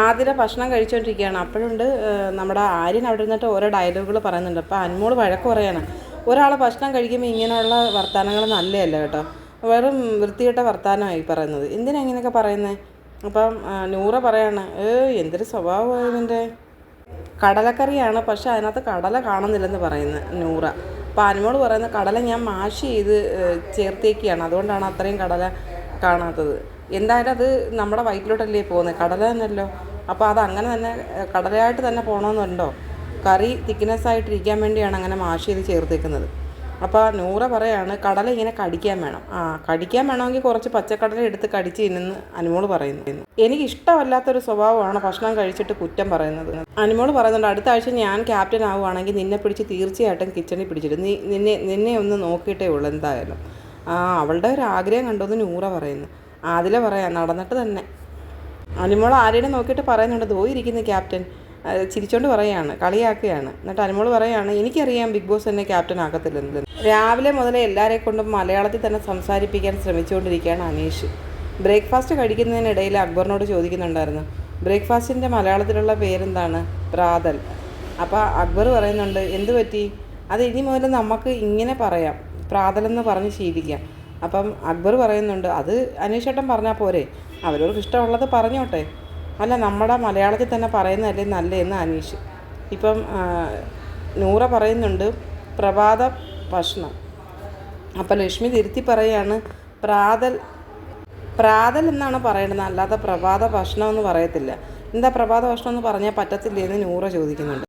ആതിര ഭക്ഷണം കഴിച്ചുകൊണ്ടിരിക്കുകയാണ് അപ്പോഴുണ്ട് നമ്മുടെ ആര്യൻ അവിടെ നിന്നിട്ട് ഓരോ ഡയലോഗുകൾ പറയുന്നുണ്ട്. അപ്പോൾ അനുമോൾ വഴക്ക് പറയാണ്. ഒരാൾ ഭക്ഷണം കഴിക്കുമ്പോൾ ഇങ്ങനെയുള്ള വർത്തമാനങ്ങൾ നല്ലതല്ല കേട്ടോ. വെറും വൃത്തികെട്ട വർത്തമാനമായി പറയുന്നത്. എന്തിനാ ഇങ്ങനെയൊക്കെ പറയുന്നത് അപ്പം നൂറ പറയാണ് ഏ എന്തൊരു സ്വഭാവമാണ് ഇതിന്റെ കടലക്കറിയാണ് പക്ഷേ അതിനകത്ത് കടല കാണുന്നില്ലെന്ന് പറയുന്നത് നൂറ. അപ്പോൾ അനുമോൾ പറയുന്നത് കടല ഞാൻ മാഷ് ചെയ്ത് ചേർത്തേക്കുകയാണ് അതുകൊണ്ടാണ് അത്രയും കടല കാണാത്തത്. എന്തായാലും അത് നമ്മുടെ വയറ്റിലോട്ടല്ലേ പോകുന്നത് കടല തന്നെയല്ലോ. അപ്പോൾ അത് അങ്ങനെ തന്നെ കടലയായിട്ട് തന്നെ പോകണമെന്നുണ്ടോ കറി തിക്നെസ് ആയിട്ടിരിക്കാൻ വേണ്ടിയാണ് അങ്ങനെ മാഷ് ചെയ്ത് ചേർത്തേക്കുന്നത്. അപ്പോൾ നൂറ പറയാണ് കടല ഇങ്ങനെ കടിക്കാൻ വേണം. ആ കടിക്കാൻ വേണമെങ്കിൽ കുറച്ച് പച്ചക്കടല എടുത്ത് കടിച്ച് തിന്നെന്ന് അനുമോൾ പറയുന്നു. എനിക്ക് ഇഷ്ടമല്ലാത്തൊരു സ്വഭാവമാണ് ഭക്ഷണം കഴിച്ചിട്ട് കുറ്റം പറയുന്നത്. അനുമോൾ പറയുന്നുണ്ട് അടുത്ത ആഴ്ച ഞാൻ ക്യാപ്റ്റൻ ആവുകയാണെങ്കിൽ നിന്നെ പിടിച്ച് തീർച്ചയായിട്ടും കിച്ചണിൽ പിടിച്ചിട്ട് നീ നിന്നെ നിന്നെ ഒന്ന് നോക്കിയിട്ടേ ഉള്ളൂ എന്തായാലും. ആ അവളുടെ ഒരു ആഗ്രഹം കണ്ടോന്ന് നൂറ പറയുന്നു. അതിലെ പറയാം നടന്നിട്ട് തന്നെ. അനുമോൾ ആരെയും നോക്കിയിട്ട് പറയുന്നുണ്ട് ദോ ക്യാപ്റ്റൻ. ചിരിച്ചോണ്ട് പറയാണ് കളിയാക്കുകയാണ്. എന്നിട്ട് അനുമോൾ പറയാണ് എനിക്കറിയാം ബിഗ് ബോസ് എന്നെ ക്യാപ്റ്റൻ ആക്കത്തില്ലെന്ന്. രാവിലെ മുതലേ എല്ലാവരെ കൊണ്ടും മലയാളത്തിൽ തന്നെ സംസാരിപ്പിക്കാൻ ശ്രമിച്ചുകൊണ്ടിരിക്കുകയാണ് അനീഷ്. ബ്രേക്ക്ഫാസ്റ്റ് കഴിക്കുന്നതിനിടയിൽ അക്ബറിനോട് ചോദിക്കുന്നുണ്ടായിരുന്നു ബ്രേക്ക്ഫാസ്റ്റിന്റെ മലയാളത്തിലുള്ള പേരെന്താണ്? പ്രാതൽ. അപ്പോൾ അക്ബർ പറയുന്നുണ്ട് എന്ത് പറ്റി? അത് ഇനി മുതൽ നമുക്ക് ഇങ്ങനെ പറയാം. പ്രാതലെന്ന് പറഞ്ഞ് ശീലിക്കാം. അപ്പം അക്ബർ പറയുന്നുണ്ട് അത് അനീഷേട്ടൻ പറഞ്ഞാൽ പോരെ? അവരവർക്ക് ഇഷ്ടമുള്ളത് പറഞ്ഞോട്ടെ. അല്ല നമ്മുടെ മലയാളത്തിൽ തന്നെ പറയുന്നതല്ലേ നല്ലതെന്ന് അനീഷ്. ഇപ്പം നൂറ പറയുന്നുണ്ട് പ്രഭാത ഭക്ഷണം. അപ്പം ലക്ഷ്മി തിരുത്തി പറയാണ് പ്രാതൽ പ്രാതൽ എന്നാണ് പറയുന്നത് അല്ലാതെ പ്രഭാത ഭക്ഷണം എന്ന് പറയത്തില്ല. എന്താ പ്രഭാത ഭക്ഷണം എന്ന് പറഞ്ഞാൽ പറ്റത്തില്ലേ എന്ന് നൂറ ചോദിക്കുന്നുണ്ട്.